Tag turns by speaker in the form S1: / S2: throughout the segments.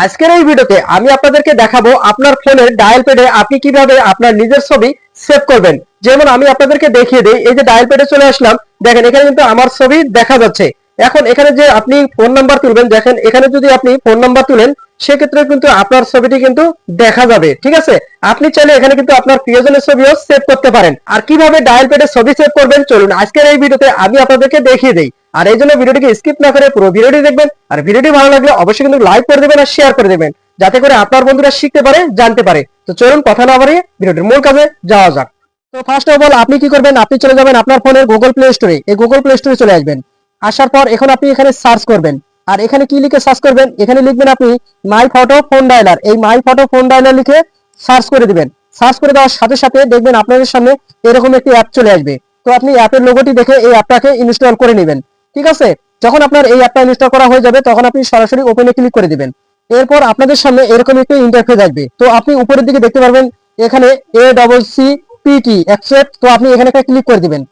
S1: আজকের এই ভিডিওতে আমি আপনাদেরকে দেখাবো আপনার ফোনের ডায়াল প্যাডে আপনি কীভাবে আপনার নিজের ছবি সেভ করবেন। যেমন আমি আপনাদেরকে দেখিয়ে দিই, এই যে ডায়াল প্যাডে চলে আসলাম। দেখেন, এখানে কিন্তু আমার ছবি দেখা যাচ্ছে। এখন এখানে যে আপনি ফোন নাম্বার তুলবেন, দেখেন, এখানে যদি আপনি ফোন নাম্বার তুলেন সেক্ষেত্রে কিন্তু আপনার ছবিটি কিন্তু দেখা যাবে, ঠিক আছে? আপনি চাইলে এখানে কিন্তু আপনার প্রিয়জনের ছবিও সেভ করতে পারেন। আর কীভাবে ডায়াল প্যাডে ছবি সেভ করবেন চলুন, আজকের এই ভিডিওতে আমি আপনাদেরকে দেখিয়ে দিই। আর এই জন্য ভিডিওটিকে স্কিপ না করে পুরো ভিডিওটি দেখবেন। আর ভিডিওটি ভালো লাগলে অবশ্যই কিন্তু লাইক করে দেবেন আর শেয়ার করে দেবেন, যাতে করে আপনার বন্ধুরা শিখতে পারে, জানতে পারে। তো চলুন কথা না বাড়িয়ে ভিডিওটির মূল কাজে যাওয়া যাক। তো ফার্স্ট অফ অল আপনি কি করবেন? আপনি চলে যাবেন আপনার ফোনের গুগল প্লে স্টোরে এই গুগল প্লে স্টোরে চলে আসবেন। আসার পর এখন আপনি এখানে সার্চ করবেন। আর এখানে কি লিখে সার্চ করবেন? এখানে লিখবেন আপনি মাই ফটো ফোন ডায়লার এই মাই ফটো ফোন ডায়লার লিখে সার্চ করে দিবেন। সার্চ করে দেওয়ার সাথে সাথে দেখবেন আপনাদের সামনে এরকম একটি অ্যাপ চলে আসবে। তো আপনি অ্যাপের লোগোটি দেখে এই অ্যাপটাকে ইনস্টল করে নেবেন। ঠিক আছে? যখন আপনার এই অ্যাপটা ইনস্টল করা হয়ে যাবে, তখন আপনি সরাসরি ওপেনে ক্লিক করে দিবেন। এরপর আপনাদের সামনে এরকম একটি ইন্টারফেস আসবে। তো আপনি উপরের দিকে দেখতে পারবেন, এখানে A double C PT accept তো আপনি এখানে একটা ক্লিক করে দিবেন।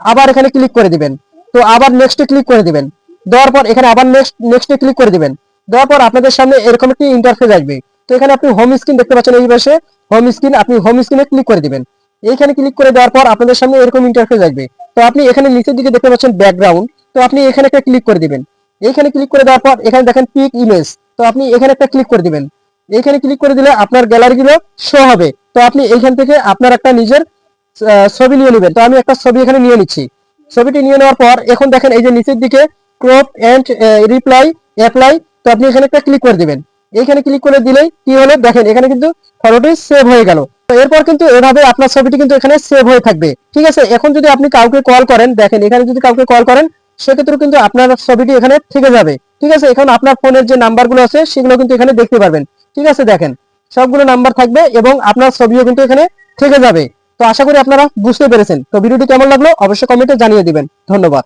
S1: আবার এখানে ক্লিক করে দিবেন। তো আবার নেক্সটে ক্লিক করে দিবেন। দেওয়ার পর এখানে আবার নেক্সট নেক্সটে ক্লিক করে দিবেন। দেওয়ার পর আপনাদের সামনে এরকম একটি ইন্টারফেস আসবে। তো এখানে আপনি হোম স্ক্রিন দেখতে পাচ্ছেন এই পাশে। হোম স্ক্রিন আপনি হোম স্ক্রিনে ক্লিক করে দিবেন। এইখানে ক্লিক করে দেওয়ার পর আপনাদের সামনে এরকম ইন্টারফেস আসবে। তো আপনি এখানে নিচের দিকে দেখতে পাচ্ছেন ব্যাকগ্রাউন্ড তো আপনি এখানে একটা ক্লিক করে দিবেন। এইখানে ক্লিক করে দেওয়ার পর এখানে দেখেন পিক ইমেজ তো আপনি এখানে একটা ক্লিক করে দিবেন। এইখানে ক্লিক করে দিলে আপনার গ্যালারিগুলো শো হবে। তো আপনি এইখান থেকে আপনার একটা নিজের ছবি নিয়ে নেবেন। তো আমি একটা ছবি এখানে নিয়ে নিচ্ছি। ছবিটি নিয়ে নেওয়ার পর এখন দেখেন এই যে নিচের দিকে ক্রপ এন্ড রিপ্লাই অ্যাপ্লাই তো আপনি এখানে একটা ক্লিক করে দিবেন। এইখানে ক্লিক করে দিলেই কি হলো? দেখেন, এখানে কিন্তু ফটোটি সেভ হয়ে গেল। তো এরপর কিন্তু এভাবে আপনার ছবিটি কিন্তু এখানে সেভ হয়ে থাকবে। ঠিক আছে? এখন যদি আপনি কাউকে কল করেন, দেখেন, এখানে যদি কাউকে কল করেন সেক্ষেত্রে কিন্তু আপনার ছবিটি এখানে থেকে যাবে। ঠিক আছে? এখন আপনার ফোনের যে নাম্বারগুলো আছে, সেগুলো কিন্তু এখানে দেখতে পারবেন। ঠিক আছে? দেখেন, সবগুলো নাম্বার থাকবে এবং আপনার ছবিও কিন্তু এখানে থেকে যাবে। তো আশা করি আপনারা বুঝতে পেরেছেন। তো ভিডিওটি কেমন লাগল? অবশ্যই কমেন্টে জানিয়ে দিবেন। ধন্যবাদ।